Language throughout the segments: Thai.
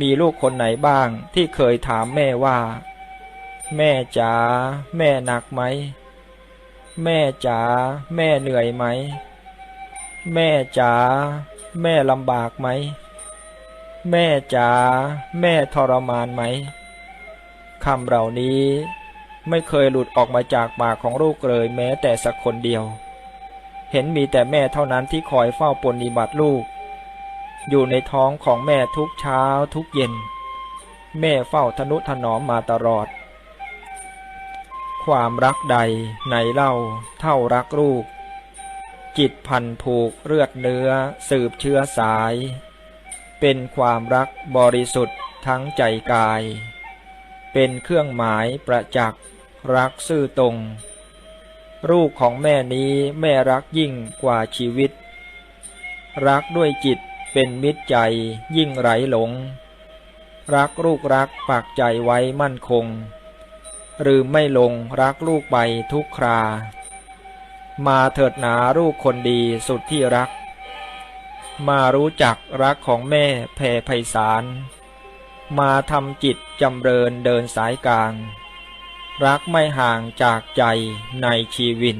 มีลูกคนไหนบ้างที่เคยถามแม่ว่า แม่จ๋าแม่หนักไหม แม่จ๋าแม่เหนื่อยไหม แม่จ๋าแม่ลำบากไหม แม่จ๋าแม่ทรมานไหมคำเหล่านี้ไม่เคยหลุดออกมาจากปากของลูกเลยแม้แต่สักคนเดียว เห็นมีแต่แม่เท่านั้นที่คอยเฝ้าปฏิบัติลูก อยู่ในท้องของแม่ทุกเช้าทุกเย็น แม่เฝ้าทนุถนอมมาตลอด ความรักใดไหนเล่าเท่ารักลูก จิตพันผูกเลือดเนื้อสืบเชื้อสาย เป็นความรักบริสุทธิ์ทั้งใจกาย เป็นเครื่องหมายประจักษ์รักซื่อตรงลูกของแม่นี้แม่รักยิ่งกว่าชีวิต รักด้วยจิต เป็นมิตรใจยิ่งไหลหลง รักลูกรักปากใจไว้มั่นคงหรือไม่ลงรักลูกไปทุกครา มาเถิดหนาลูกคนดีสุดที่รัก มารู้จักรักของแม่แผ่ไพศาล มาทำจิตจำเริญเดินสายกลาง รักไม่ห่างจากใจในชีวิน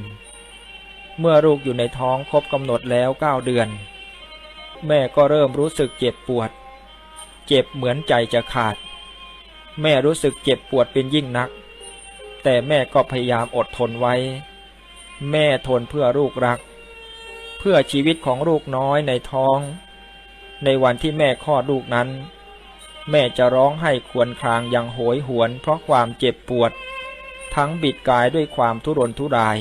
เมื่อลูกอยู่ในท้องครบกำหนดแล้วเก้าเดือน แม่ก็เริ่มรู้สึกเจ็บปวด เจ็บเหมือนใจจะขาด แม่รู้สึกเจ็บปวดเป็นยิ่งนัก แต่แม่ก็พยายามอดทนไว้ แม่ทนเพื่อลูกรัก เพื่อชีวิตของลูกน้อยในท้อง ในวันที่แม่คลอดลูกนั้น แม่จะร้องให้ควญครางอย่างโหยหวนเพราะความเจ็บปวด ทั้งบิดกายด้วยความทุรนทุราย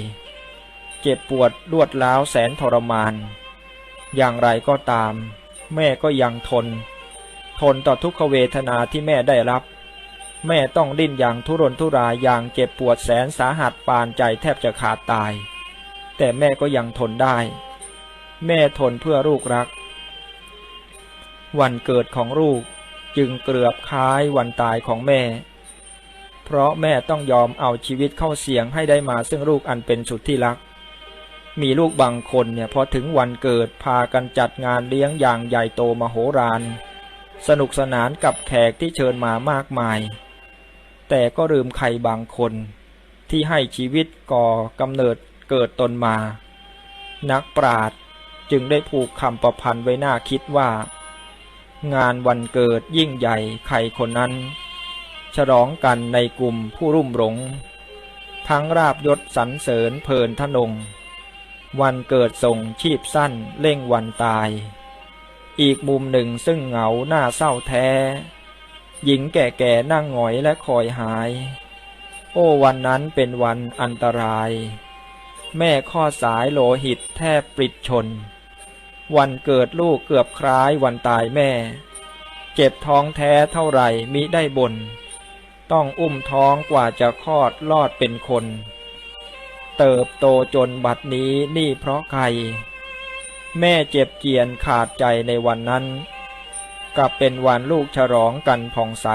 เจ็บปวดรวดร้าวแสนทรมาน อย่างไรก็ตาม แม่ก็ยังทน ทนต่อทุกขเวทนาที่แม่ได้รับ แม่ต้องดิ้นอย่างทุรนทุรายอย่างเจ็บปวดแสนสาหัสปานใจแทบจะขาดตาย แต่แม่ก็ยังทนได้ แม่ทนเพื่อลูกรัก วันเกิดของลูกจึงเกือบคล้ายวันตายของแม่ เพราะแม่ต้องยอมเอาชีวิตเข้าเสี่ยงให้ได้มาซึ่งลูกอันเป็นสุดที่รัก มีลูกบางคนเนี่ยพอถึงวันเกิดพากันจัดงานเลี้ยงอย่างใหญ่โตมโหฬารสนุกสนานกับแขกที่เชิญมามากมาย แต่ก็ลืมใครบางคน ที่ให้ชีวิตก่อกำเนิดเกิดตนมา นักปราดจึงได้ผูกคำประพันธ์ไว้หน้าคิดว่า งานวันเกิดยิ่งใหญ่ใครคนนั้น ฉลองกันในกลุ่มผู้รุ่มหลง ทั้งราบยศสรรเสริญเพลินทนง วันเกิดส่งชีพสั้นเร่งวันตาย อีกมุมหนึ่งซึ่งเหงาหน้าเศร้าแท้ หญิงแก่ๆนั่งหงอยและคอยหาย โอ้วันนั้นเป็นวันอันตราย แม่ข้อสายโลหิตแทบปริดชน วันเกิดลูกเกือบคล้ายวันตายแม่ เจ็บท้องแท้เท่าไหร่มิได้บน ต้องอุ้มท้องกว่าจะคลอดลอดเป็นคน เติบโตจนบัดนี้นี่เพราะใคร แม่เจ็บเจียนขาดใจในวันนั้นกับเป็นวันลูกฉลองกันผ่องใส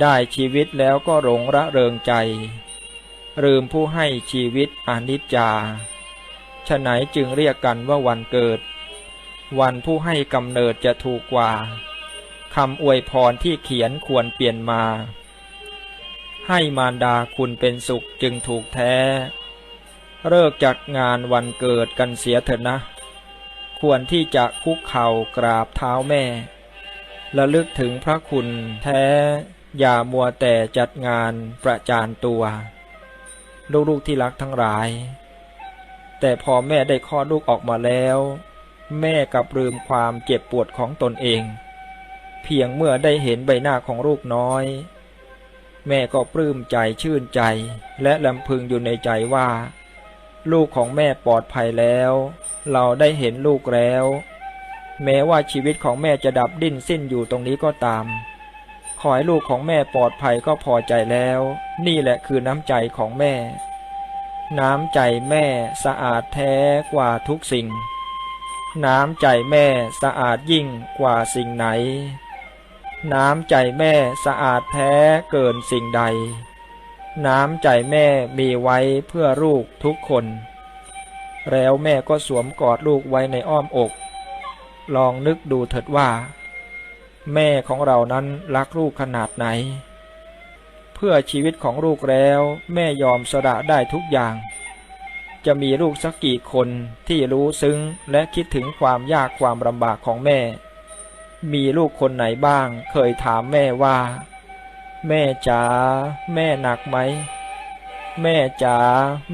ได้ชีวิตแล้วก็หลงระเริงใจ ลืมผู้ให้ชีวิตอนิจจาฉะไหนจึงเรียกกันว่าวันเกิด วันผู้ให้กำเนิดจะถูกกว่าคำอวยพรที่เขียนควรเปลี่ยนมา ให้มารดาคุณเป็นสุขจึงถูกแท้ เลิกจัดงานวันเกิดกันเสียเถอะนะ ควรที่จะคุกเข่ากราบเท้าแม่ระลึกถึงพระคุณแท้ อย่ามัวแต่จัดงานประจานตัว ลูกๆที่รักทั้งหลาย แต่พอแม่ได้คลอดลูกออกมาแล้ว แม่กับลืมความเจ็บปวดของตนเอง เพียงเมื่อได้เห็นใบหน้าของลูกน้อย แม่ก็ปลื้มใจชื่นใจ และลำพึงอยู่ในใจว่า ลูกของแม่ปลอดภัยแล้ว เราได้เห็นลูกแล้ว แม้ว่าชีวิตของแม่จะดับดิ้นสิ้นอยู่ตรงนี้ก็ตาม ขอให้ลูกของแม่ปลอดภัยก็พอใจแล้ว นี่แหละคือน้ำใจของแม่ น้ำใจแม่สะอาดแท้กว่าทุกสิ่ง น้ำใจแม่สะอาดยิ่งกว่าสิ่งไหน น้ำใจแม่สะอาดแท้เกินสิ่งใด น้ำใจแม่มีไว้เพื่อลูกทุกคน แล้วแม่ก็สวมกอดลูกไว้ในอ้อมอก ลองนึกดูเถิดว่า แม่ของเรานั้นรักลูกขนาดไหน เพื่อชีวิตของลูกแล้วแม่ยอมสละได้ทุกอย่าง จะมีลูกสักกี่คนที่รู้ซึ้งและคิดถึงความยากความลำบากของแม่ มีลูกคนไหนบ้าง เคยถามแม่ว่า แม่จ๋าแม่หนักไหม แม่จ๋า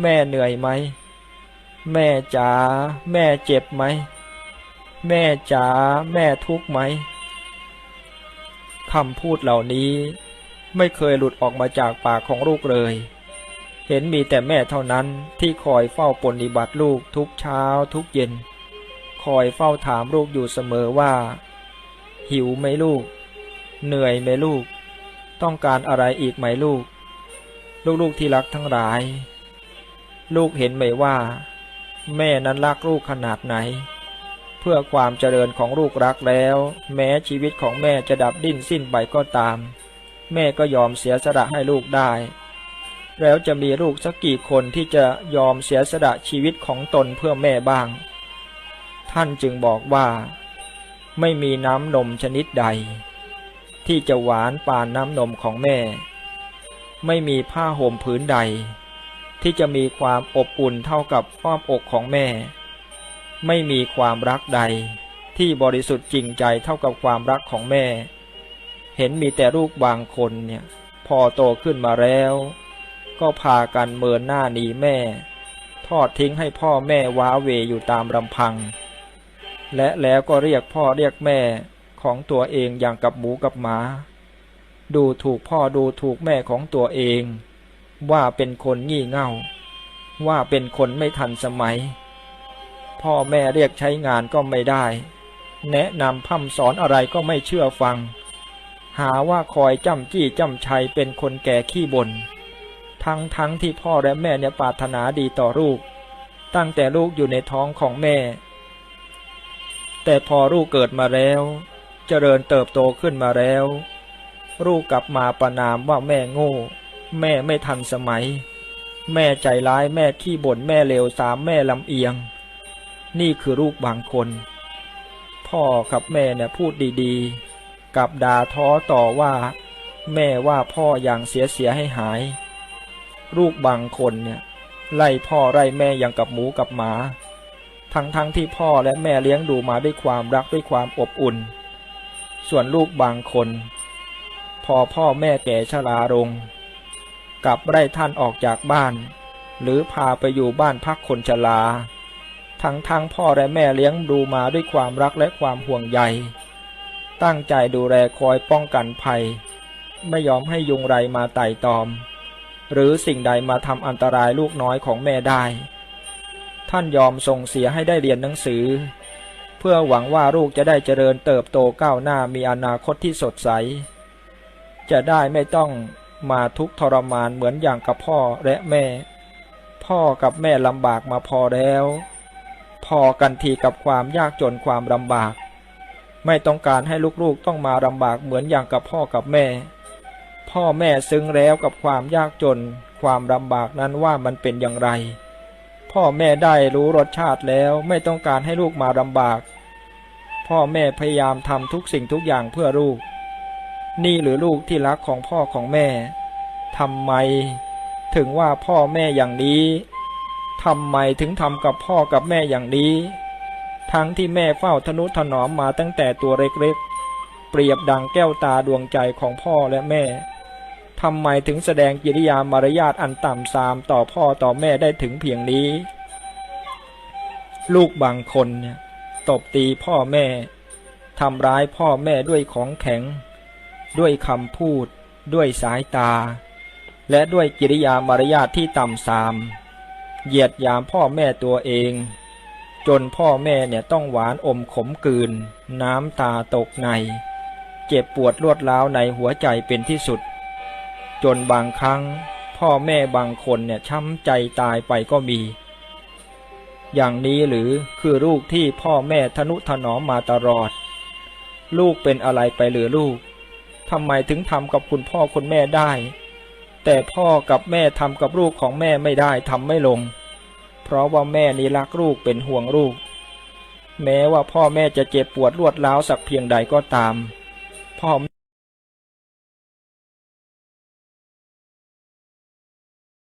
แม่เหนื่อยไหม แม่จ๋าแม่เจ็บไหม แม่จ๋าแม่ทุกข์ไหมคำพูดเหล่านี้ ไม่เคยหลุดออกมาจากปากของลูกเลย เห็นมีแต่แม่เท่านั้นที่คอยเฝ้าปฏิบัติลูกทุกเช้าทุกเย็น คอยเฝ้าถามลูกอยู่เสมอว่า หิวไหมลูก เหนื่อยไหมลูก ต้องการอะไรอีกไหมลูก ลูกๆที่รักทั้งหลาย ลูกเห็นไหมว่า แม่นั้นรักลูกขนาดไหน เพื่อความเจริญของลูกรักแล้ว แม้ชีวิตของแม่จะดับดิ้นสิ้นไปก็ตาม แม่ก็ยอมเสียสละให้ลูกได้ แล้วจะมีลูกสักกี่คนที่จะยอมเสียสละชีวิตของตนเพื่อแม่บ้าง ท่านจึงบอกว่า ไม่มีน้ำนมชนิดใด ที่จะหวานปานน้ำนมของแม่ ไม่มีผ้าห่มผืนใด ที่จะมีความอบอุ่นเท่ากับอ้อมอกของแม่ ไม่มีความรักใด ที่บริสุทธิ์จริงใจเท่ากับความรักของแม่ เห็นมีแต่ลูกบางคนเนี่ยพอโตขึ้นมาแล้ว ก็พากันเมินหน้าหนีแม่ ทอดทิ้งให้พ่อแม่ว้าเวอยู่ตามลำพัง และแล้วก็เรียกพ่อเรียกแม่ของตัวเองอย่างกับหมูกับหมา ดูถูกพ่อดูถูกแม่ของตัวเอง ว่าเป็นคนงี่เง่า ว่าเป็นคนไม่ทันสมัย พ่อแม่เรียกใช้งานก็ไม่ได้ แนะนำพัมสอนอะไรก็ไม่เชื่อฟัง หาว่าคอยจ้ำจี้จ้ำชัยเป็นคนแก่ขี้บน่นทั้งทั้งที่พ่อและแม่เนี่ยปรารถนาดีต่อลูก ตั้งแต่ลูกอยู่ในท้องของแม่ แต่พอลูกเกิดมาแล้ว เจริญเติบโตขึ้นมาแล้วลูกกลับมาประนามว่าแม่โง่ แม่ไม่ทันสมัย แม่ใจร้ายแม่ขี้บ่นแม่เลวสามแม่ลำเอียง นี่คือลูกบางคน พ่อกับแม่เนี่ยพูดดีๆ กับด่าท้อต่อว่า แม่ว่าพ่ออย่างเสียเสียให้หาย ลูกบางคนเนี่ย ไล่พ่อไล่แม่อย่างกับหมูกับหมา ทั้งๆทที่พ่อและแม่เลี้ยงดูมาด้วยความรักด้วยความอบอุ่น ส่วนลูกบางคน พอพ่อแม่แก่ชราลงกลับไล่ท่านออกจากบ้าน หรือพาไปอยู่บ้านพักคนชราทั้งทั้งพ่อและแม่เลี้ยงดูมาด้วยความรักและความห่วงใย ตั้งใจดูแลคอยป้องกันภัย ไม่ยอมให้ยุงไรมาไต่ตอม หรือสิ่งใดมาทำอันตรายลูกน้อยของแม่ได้ ท่านยอมส่งเสียให้ได้เรียนหนังสือ เพื่อหวังว่าลูกจะได้เจริญเติบโตก้าวหน้ามีอนาคตที่สดใส จะได้ไม่ต้องมาทุกข์ทรมานเหมือนอย่างกับพ่อและแม่ พ่อกับแม่ลำบากมาพอแล้ว พอกันทีกับความยากจนความลำบาก ไม่ต้องการให้ลูกๆต้องมาลำบากเหมือนอย่างกับพ่อกับแม่ พ่อแม่ซึ้งแล้วกับความยากจน ความลำบากนั้นว่ามันเป็นอย่างไร พ่อแม่ได้รู้รสชาติแล้วไม่ต้องการให้ลูกมาลำบาก พ่อแม่พยายามทำทุกสิ่งทุกอย่างเพื่อลูก นี่หรือลูกที่รักของพ่อของแม่ทำไม ถึงว่าพ่อแม่อย่างนี้ทำไมถึงทำกับพ่อกับแม่อย่างนี้ ทั้งที่แม่เฝ้าทนุถนอมมาตั้งแต่ตัวเล็กๆ เปรียบดังแก้วตาดวงใจของพ่อและแม่ ทำไมถึงแสดงกิริยามารยาทอันต่ำทรามต่อพ่อต่อแม่ได้ถึงเพียงนี้ ลูกบางคนเนี่ยตบตีพ่อแม่ทำร้ายพ่อแม่ด้วยของแข็ง ด้วยคำพูด ด้วยสายตา และด้วยกิริยามารยาทที่ต่ำทราม เหยียดยามพ่อแม่ตัวเอง จนพ่อแม่เนี่ยต้องหวานอมขมกืน น้ำตาตกใน เจ็บปวดรวดร้าวในหัวใจเป็นที่สุด จนบางครั้ง พ่อแม่บางคนเนี่ยช้ำใจตายไปก็มี อย่างนี้หรือคือลูกที่พ่อแม่ทนุถนอมมาตลอด ลูกเป็นอะไรไปหรือลูกทำไมถึงทำกับคุณพ่อคุณแม่ได้ แต่พ่อกับแม่ทำกับลูกของแม่ไม่ได้ทำไม่ลง เพราะว่าแม่นี่รักลูกเป็นห่วงลูก แม้ว่าพ่อแม่จะเจ็บปวดรวดร้าวสักเพียงใดก็ตาม พ่อ